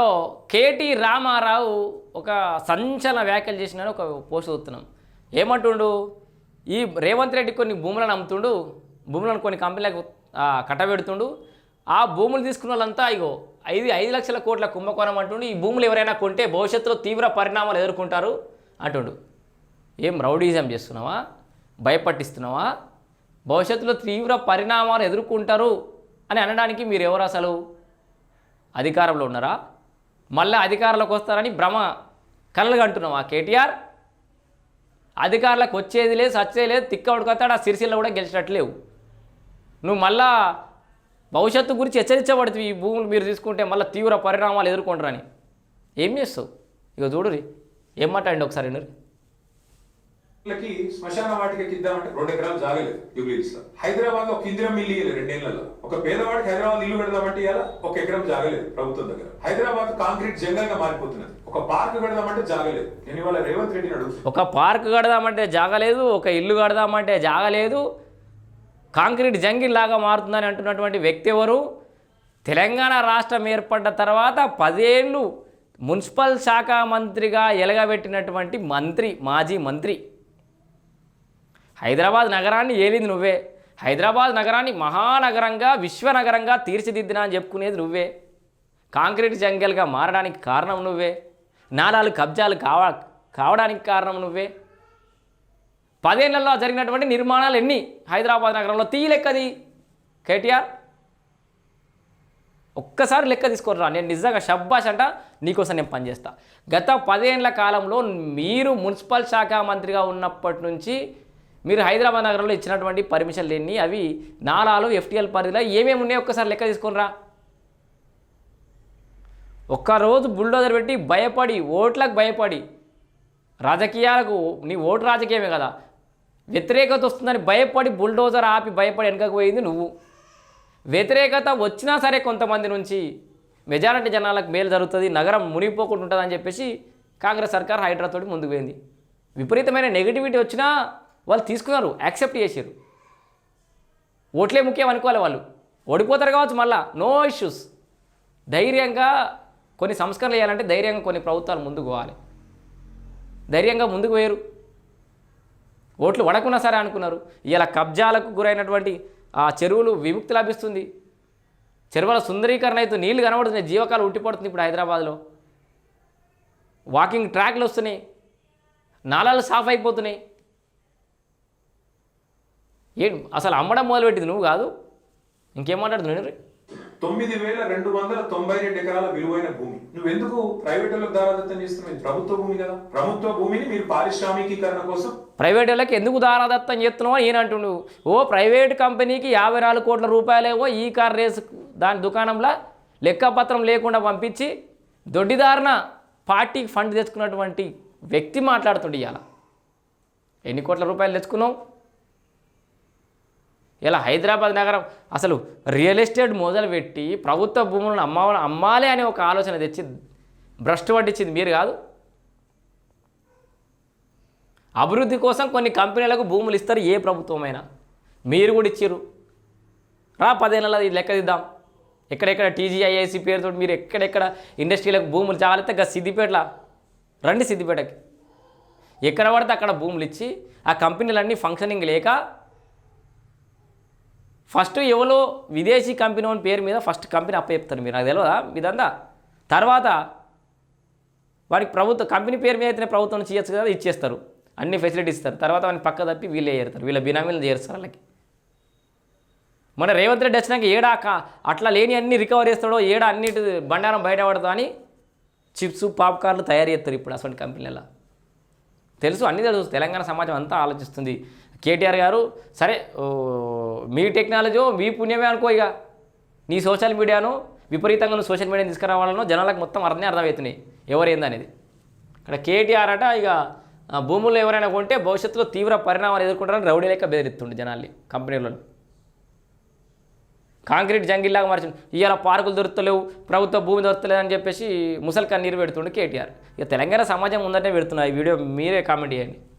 So KT Ramarao ఒక సంచలన వ్యాఖ్యలు చేసిన ఒక పోస్ట్ చూస్తున్నాం. ఏమంటుండు? ఈ రేవంత్ రెడ్డి కొన్ని భూములను అమ్ముతుండు భూములను కొన్ని కంపెనీలకు కట్టబెడుతుండు. ఆ భూములు తీసుకున్న వాళ్ళంతా ఇగో ఐదు ఐదు లక్షల కోట్ల కుంభకోణం అంటుండు. ఈ భూములు ఎవరైనా కొంటే భవిష్యత్తులో తీవ్ర పరిణామాలు ఎదుర్కొంటారు అంటుండు. ఏం రౌడీజం చేస్తున్నావా? భయపట్టిస్తున్నావా? భవిష్యత్తులో తీవ్ర పరిణామాలు ఎదుర్కొంటారు అని అనడానికి మీరు ఎవరు అసలు? అధికారంలో ఉన్నారా? మళ్ళీ అధికారంలోకి వస్తారని భ్రమ కలలు అంటున్నాం ఆ కేటీఆర్. అధికారులకు వచ్చేది లేదు సచ్చేది లేదు తిక్క ఉడుకొస్తాడు ఆ సిరిసిల్ల కూడా గెలిచినట్లేవు. నువ్వు మళ్ళా భవిష్యత్తు గురించి హెచ్చరించబడుతుంది ఈ భూములు మీరు తీసుకుంటే మళ్ళీ తీవ్ర పరిణామాలు ఎదుర్కొంటారని ఏం చేస్తావు? ఇక చూడురి ఏం మాట్లాడండి ఒకసారి వినురి. శ్మశాన వాటికకి ఇద్దామంటే రెండు ఎకరాలు జాగలేదు జూబ్లీస్లో హైదరాబాద్లో ఒక ఇందిరా మిల్లి ఇయ్యలేదు రెండేళ్ళలో. ఒక పేదవాడికి హైదరాబాద్ ఇల్లు పెడదామంటే ఇవాళ ఒక ఎకరం జాగలేదు ప్రభుత్వం దగ్గర. హైదరాబాద్ కాంక్రీట్ జంగల్గా మారిపోతున్నది. ఒక పార్క్ కడదామంటే జాగలేదు నేను ఇవాళ రేవంత్ రెడ్డి అడుగుతున్నాను ఒక పార్క్ కడదామంటే జాగలేదు ఒక ఇల్లు కడదామంటే జాగలేదు కాంక్రీట్ జంగిల్ లాగా మారుతుందని అంటున్నటువంటి వ్యక్తి ఎవరు? తెలంగాణ రాష్ట్రం ఏర్పడ్డ తర్వాత పదేళ్ళు మున్సిపల్ శాఖ మంత్రిగా ఎలగబెట్టినటువంటి మంత్రి మాజీ మంత్రి హైదరాబాద్ నగరాన్ని ఏలింది నువ్వే. హైదరాబాద్ నగరాన్ని మహానగరంగా విశ్వనగరంగా తీర్చిదిద్దినా అని చెప్పుకునేది నువ్వే. కాంక్రీట్ జంగల్గా మారడానికి కారణం నువ్వే. నాలాలు కబ్జాలు కావ కావడానికి కారణం నువ్వే. పదేళ్ళలో జరిగినటువంటి నిర్మాణాలు ఎన్ని? హైదరాబాద్ నగరంలో తీయి లెక్కది కేటీఆర్ ఒక్కసారి లెక్క తీసుకోరా నేను నిజంగా షబ్బాష్ అంట నీకోసం నేను పనిచేస్తా. గత పదేళ్ళ కాలంలో మీరు మున్సిపల్ శాఖ మంత్రిగా ఉన్నప్పటి నుంచి మీరు హైదరాబాద్ నగరంలో ఇచ్చినటువంటి పర్మిషన్లు ఎన్ని అవి నాలాలు ఎఫ్టీఎల్ పరిధిలో ఏమేమి ఉన్నాయో ఒక్కసారి లెక్క తీసుకునిరా ఒక్కరోజు బుల్డోజర్ పెట్టి భయపడి ఓట్లకు భయపడి రాజకీయాలకు నీ ఓటు రాజకీయమే కదా. వ్యతిరేకత వస్తుందని భయపడి బుల్డోజర్ ఆపి భయపడి వెనకకు పోయింది నువ్వు. వ్యతిరేకత వచ్చినా సరే కొంతమంది నుంచి మెజారిటీ జనాలకు మేలు జరుగుతుంది నగరం మునిగిపోకుండా ఉంటుందని చెప్పేసి కాంగ్రెస్ సర్కార్ హైడ్రాతోటి ముందుకు పోయింది. విపరీతమైన నెగిటివిటీ వచ్చినా వాళ్ళు తీసుకున్నారు యాక్సెప్ట్ చేశారు ఓట్లే ముఖ్యం అనుకోవాలి వాళ్ళు. ఓడిపోతారు కావచ్చు మళ్ళా నో ఇష్యూస్ ధైర్యంగా కొన్ని సంస్కరణలు చేయాలంటే ధైర్యంగా కొన్ని ప్రభుత్వాలు ముందుకు పోవాలి. ధైర్యంగా ముందుకు పోయారు ఓట్లు వడకున్నా సరే అనుకున్నారు. ఇలా కబ్జాలకు గురైనటువంటి ఆ చెరువులు విముక్తి లభిస్తుంది. చెరువుల సుందరీకరణ అయితే నీళ్ళు కనబడుతున్నాయి జీవకాలు ఉట్టిపడుతుంది ఇప్పుడు హైదరాబాద్లో. వాకింగ్ ట్రాక్లు వస్తున్నాయి. నాలాలు సాఫ్ అయిపోతున్నాయి. ఏం అసలు అమ్మడం మొదలుపెట్టింది నువ్వు కాదు? ఇంకేం మాట్లాడుతున్నావు తొమ్మిది వేల రెండు వందల తొంభై రెండు ఎకరాల విలువైన భూమి. నువ్వెందుకు ప్రైవేట్ వాళ్ళకి దారాదత్తం చేస్తున్నావు? ప్రభుత్వ భూమి కదా. ప్రభుత్వ భూమిని మీరు పారిశ్రామికీకరణ కోసం ప్రైవేట్ వాళ్ళకి ఎందుకు దారాదత్తం చేస్తున్నావు ఈయన అంటుండు ఓ ప్రైవేట్ కంపెనీకి యాభై నాలుగు కోట్ల రూపాయలేవో ఈ కార్ రేస్ దాని దుకాణంలో లెక్కపత్రం లేకుండా పంపించి దొడ్డిదారిన పార్టీకి ఫండ్ తెచ్చుకున్నటువంటి వ్యక్తి మాట్లాడుతుండే ఇవాళ ఎన్ని కోట్ల రూపాయలు తెచ్చుకున్నావు? ఇలా హైదరాబాద్ నగరం? అసలు రియల్ ఎస్టేట్ మొదలుపెట్టి ప్రభుత్వ భూములను అమ్మ అమ్మాలి అనే ఒక ఆలోచన తెచ్చి భ్రష్టు పట్టించింది మీరు కాదు? అభివృద్ధి కోసం కొన్ని కంపెనీలకు భూములు ఇస్తారు ఏ ప్రభుత్వమైనా. మీరు కూడా ఇచ్చారు రా పదేళ్ళ లెక్కదిద్దాం లెక్క దిద్దాం. ఎక్కడెక్కడ టీజీఐఐసి పేరుతో మీరు ఎక్కడెక్కడ ఇండస్ట్రీలకు భూములు చాలితే గా సిద్దిపేటలా? రండి సిద్దిపేటకి. ఎక్కడ పడితే అక్కడ భూములు ఇచ్చి ఆ కంపెనీలన్నీ ఫంక్షనింగ్ లేక ఫస్ట్ ఎవరో విదేశీ కంపెనీ అని పేరు మీద ఫస్ట్ కంపెనీ అప్పచెప్తారు మీరు నాకు తెలియదా మీదంతా తర్వాత వాడికి ప్రభుత్వ కంపెనీ పేరు మీద అయితేనే ప్రభుత్వం చేయొచ్చు కదా ఇచ్చేస్తారు. అన్ని ఫెసిలిటీస్ ఇస్తారు. తర్వాత వాడిని పక్క తప్పి వీళ్ళే చేరుతారు. వీళ్ళ బినామీలు చేరుస్తారు వాళ్ళకి. మన రేవంత్ రెడ్డి వచ్చినాక ఏడా అట్లా లేని అన్ని రికవర్ చేస్తాడో ఏడా అన్నిటి బండారం బయటపడతా అని చిప్స్ పాప్కార్న్లు తయారు చేస్తారు ఇప్పుడు అసలు కంపెనీలలో. తెలుసు అన్నీ తెలుసు. తెలంగాణ సమాజం అంతా ఆలోచిస్తుంది. కేటీఆర్ గారు సరే మీ టెక్నాలజీ మీ పుణ్యమే అనుకో ఇక. నీ సోషల్ మీడియాను విపరీతంగా నువ్వు సోషల్ మీడియాని తీసుకురావాలనో జనాలకు మొత్తం అర్థమే అర్థమవుతున్నాయి. ఎవరు ఏందనేది ఇక్కడ కేటీఆర్ అట ఇక భూములు భూముల్లో ఎవరైనా కొంటే భవిష్యత్తులో తీవ్ర పరిణామాలు ఎదుర్కొంటారని రౌడీ లెక్క బెదిరిస్తుండే జనాల్ని కంపెనీలను కాంక్రీట్ జంగిల్లాగా మార్చింది ఇవాళ పార్కులు దొరుకుతలేవు ప్రభుత్వ భూమి దొరుకుతలేదు అని చెప్పేసి ముసలి కన్నీరు పెడుతుండే కేటీఆర్. ఇక తెలంగాణ సమాజం ఉందంటే పెడుతున్నారు ఈ వీడియో మీరే కామెంట్ చేయండి.